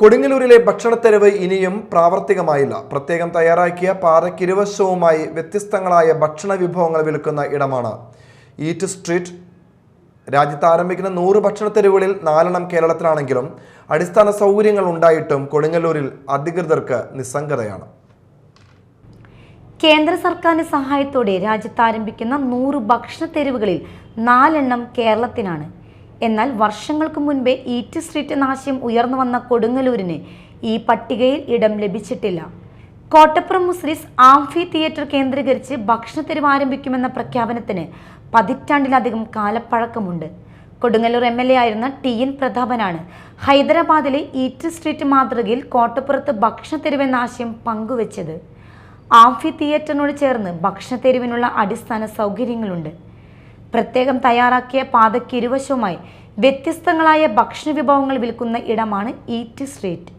കൊടുങ്ങല്ലൂരിലെ ഭക്ഷണത്തെരവ് ഇനിയും പ്രാവർത്തികമായില്ല. പ്രത്യേകം തയ്യാറാക്കിയ പാറക്കിരുവശവുമായി വ്യത്യസ്തങ്ങളായ ഭക്ഷണ വിഭവങ്ങൾ വിൽക്കുന്ന ഇടമാണ്. ഈറ്റ് സ്ട്രീറ്റ് രാജ്യത്ത് ആരംഭിക്കുന്ന നൂറ് ഭക്ഷണത്തെരുവുകളിൽ നാലെണ്ണം കേരളത്തിലാണെങ്കിലും അടിസ്ഥാന സൗകര്യങ്ങൾ ഉണ്ടായിട്ടും കൊടുങ്ങല്ലൂരിൽ അധികൃതർക്ക് നിസ്സംഗതയാണ്. കേന്ദ്ര സർക്കാരിന്റെ സഹായത്തോടെ രാജ്യത്ത് ആരംഭിക്കുന്ന നൂറ് ഭക്ഷണ തെരുവുകളിൽ നാലെണ്ണം കേരളത്തിനാണ്. എന്നാൽ വർഷങ്ങൾക്ക് മുൻപേ ഈറ്റ് സ്ട്രീറ്റ് എന്ന ആശയം ഉയർന്നു വന്ന കൊടുങ്ങല്ലൂരിന് ഈ പട്ടികയിൽ ഇടം ലഭിച്ചിട്ടില്ല. കോട്ടപ്പുറം മുസ്ലിസ് ആംഫി തിയേറ്റർ കേന്ദ്രീകരിച്ച് ഭക്ഷണ തെരുവ് ആരംഭിക്കുമെന്ന പ്രഖ്യാപനത്തിന് പതിറ്റാണ്ടിലധികം കാലപ്പഴക്കമുണ്ട്. കൊടുങ്ങല്ലൂർ എം എൽ എ ആയിരുന്ന ടി എൻ പ്രതാപനാണ് ഹൈദരാബാദിലെ ഈറ്റ് സ്ട്രീറ്റ് മാതൃകയിൽ കോട്ടപ്പുറത്ത് ഭക്ഷണ തെരുവ് എന്ന ആശയം പങ്കുവച്ചത്. ആംഫി തിയേറ്ററിനോട് ചേർന്ന് ഭക്ഷണത്തെരുവിനുള്ള അടിസ്ഥാന സൗകര്യങ്ങളുണ്ട്. പ്രത്യേകം തയ്യാറാക്കിയ പാതയ്ക്ക് ഇരുവശവുമായി വ്യത്യസ്തങ്ങളായ ഭക്ഷണ വിഭവങ്ങൾ വിൽക്കുന്ന ഇടമാണ് ഈറ്റ് സ്ട്രീറ്റ്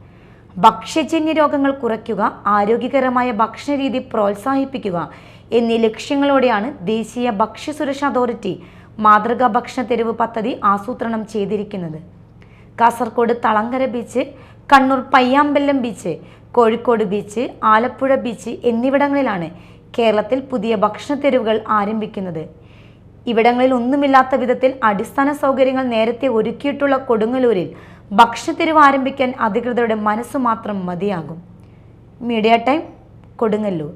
ഭക്ഷ്യജന്യ രോഗങ്ങൾ കുറയ്ക്കുക ആരോഗ്യകരമായ ഭക്ഷണരീതി പ്രോത്സാഹിപ്പിക്കുക എന്നീ ലക്ഷ്യങ്ങളോടെയാണ് ദേശീയ ഭക്ഷ്യസുരക്ഷാ അതോറിറ്റി മാതൃകാ ഭക്ഷണ തെരുവ് പദ്ധതി ആസൂത്രണം ചെയ്തിരിക്കുന്നത്. Kasaragod Thalangara beach Kannur Payyambalam beach Kozhikode beach Alappuzha beach എന്നിവിടങ്ങളിലാണ് കേരളത്തിൽ പുതിയ ഭക്ഷണ തെരുവുകൾ ആരംഭിക്കുന്നത്. ഇവിടങ്ങളിൽ ഒന്നുമില്ലാത്ത വിധത്തിൽ അടിസ്ഥാന സൗകര്യങ്ങൾ നേരത്തെ ഒരുക്കിയിട്ടുള്ള കൊടുങ്ങല്ലൂരിൽ ഭക്ഷ്യത്തിരിവ് ആരംഭിക്കാൻ അധികൃതരുടെ മനസ്സ് മാത്രം മതിയാകും. Media time Kodungallur.